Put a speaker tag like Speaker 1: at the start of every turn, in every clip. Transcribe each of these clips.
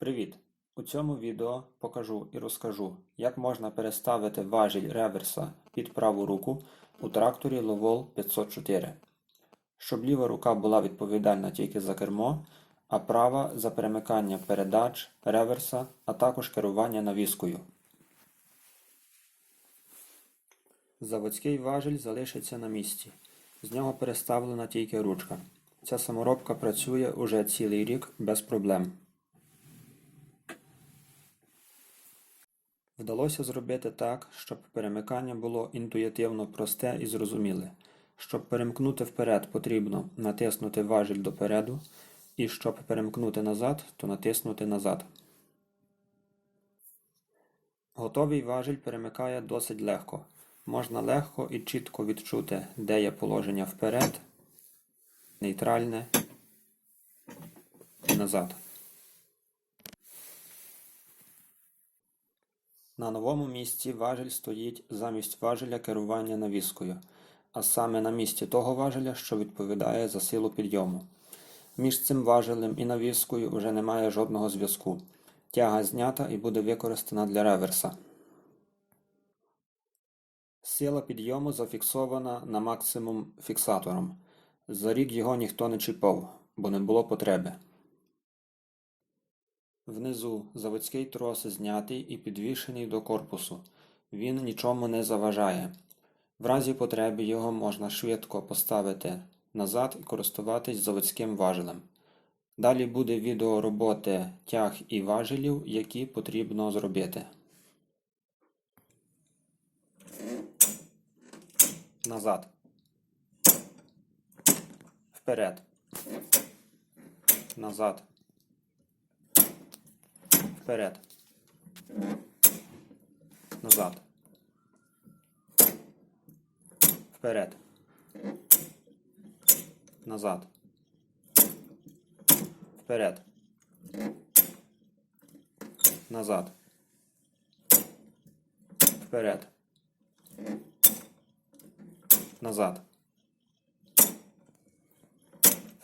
Speaker 1: Привіт! У цьому відео покажу і розкажу, як можна переставити важіль реверса під праву руку у тракторі Lovol 504, щоб ліва рука була відповідальна тільки за кермо, а права за перемикання передач, реверса, а також керування навіскою. Заводський важіль залишиться на місці. З нього переставлена тільки ручка. Ця саморобка працює уже цілий рік без проблем. Вдалося зробити так, щоб перемикання було інтуїтивно просте і зрозуміле. Щоб перемкнути вперед, потрібно натиснути важіль допереду, і щоб перемкнути назад, то натиснути назад. Готовий важіль перемикає досить легко. Можна легко і чітко відчути, де є положення вперед, нейтральне і назад. На новому місці важіль стоїть замість важеля керування навіскою, а саме на місці того важеля, що відповідає за силу підйому. Між цим важелем і навіскою вже немає жодного зв'язку. Тяга знята і буде використана для реверса. Сила підйому зафіксована на максимум фіксатором. За рік його ніхто не чіпав, бо не було потреби. Внизу заводський трос знятий і підвішений до корпусу. Він нічому не заважає. В разі потреби його можна швидко поставити назад і користуватись заводським важелем. Далі буде відео роботи тяг і важелів, які потрібно зробити. Назад. Вперед. Назад. Вперед. Назад. Вперед. Назад. Вперед. Назад. Вперед. Назад.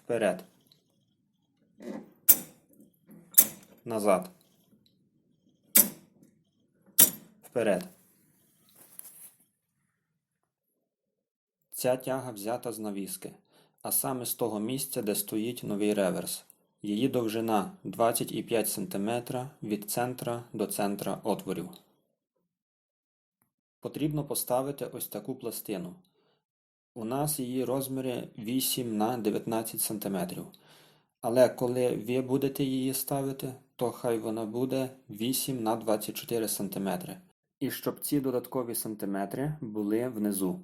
Speaker 1: Вперед. Назад. Вперед. Ця тяга взята з навіски, а саме з того місця, де стоїть новий реверс. Її довжина 25 см від центра до центра отворів. Потрібно поставити ось таку пластину. У нас її розміри 8 на 19 см. Але коли ви будете її ставити, то хай вона буде 8 на 24 см. І щоб ці додаткові сантиметри були внизу.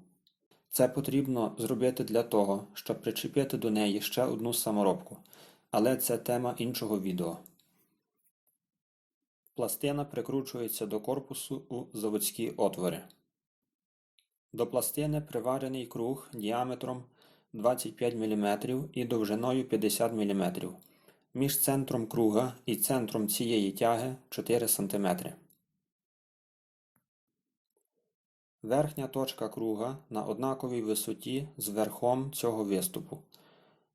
Speaker 1: Це потрібно зробити для того, щоб причепити до неї ще одну саморобку. Але це тема іншого відео. Пластина прикручується до корпусу у заводські отвори. До пластини приварений круг діаметром 25 мм і довжиною 50 мм. Між центром круга і центром цієї тяги 4 см. Верхня точка круга на однаковій висоті з верхом цього виступу.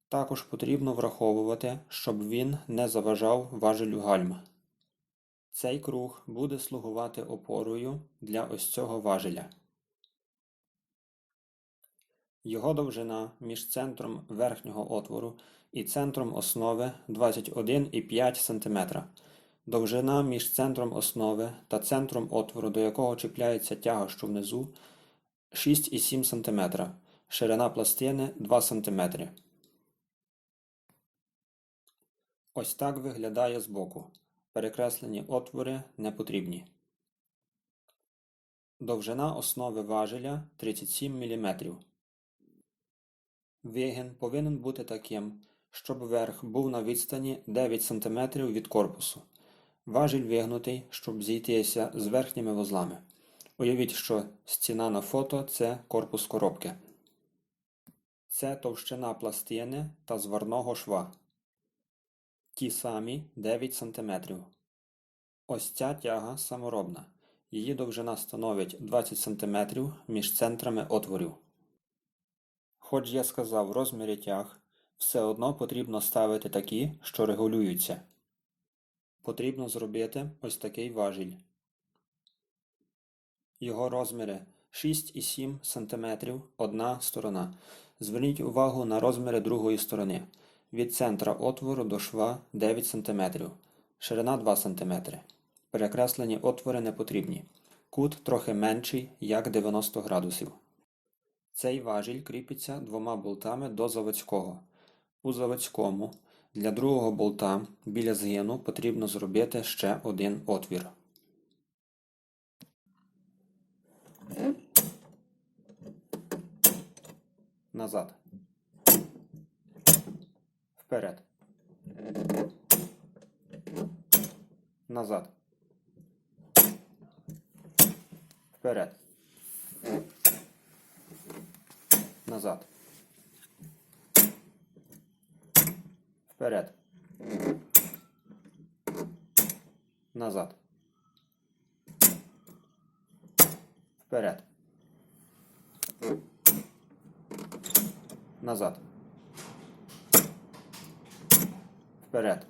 Speaker 1: Також потрібно враховувати, щоб він не заважав важелю гальма. Цей круг буде слугувати опорою для ось цього важеля. Його довжина між центром верхнього отвору і центром основи 21,5 см. Довжина між центром основи та центром отвору, до якого чіпляється тяга, що внизу 6,7 см. Ширина пластини 2 см. Ось так виглядає збоку. Перекреслені отвори не потрібні. Довжина основи важеля 37 мм. Вигін повинен бути таким, щоб верх був на відстані 9 см від корпусу. Важіль вигнутий, щоб зійтися з верхніми вузлами. Уявіть, що стіна на фото це корпус коробки. Це товщина пластини та зварного шва. Ті самі 9 см. Ось ця тяга саморобна. Її довжина становить 20 см між центрами отворів. Хоч я сказав розміри тяг, все одно потрібно ставити такі, що регулюються. Потрібно зробити ось такий важіль. Його розміри 6,7 см одна сторона. Зверніть увагу на розміри другої сторони. Від центра отвору до шва 9 см, ширина 2 см. Перекреслені отвори не потрібні. Кут трохи менший, як 90 градусів. Цей важіль кріпиться двома болтами до заводського. У заводському для другого болта біля згину потрібно зробити ще один отвір. Назад. Вперед. Назад. Вперед. Назад. Вперед. Назад. Вперед. Назад. Вперед.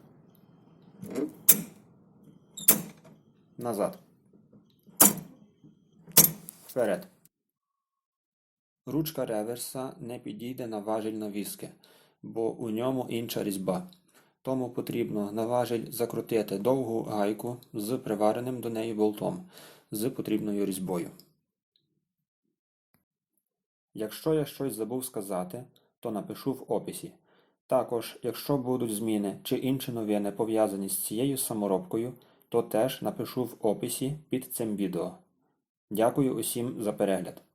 Speaker 1: Назад. Вперед. Ручка реверса не підійде на важіль навіски, бо у ньому інша різьба. Тому потрібно на важіль закрутити довгу гайку з привареним до неї болтом з потрібною різьбою. Якщо я щось забув сказати, то напишу в описі. Також, якщо будуть зміни чи інші новини пов'язані з цією саморобкою, то теж напишу в описі під цим відео. Дякую усім за перегляд.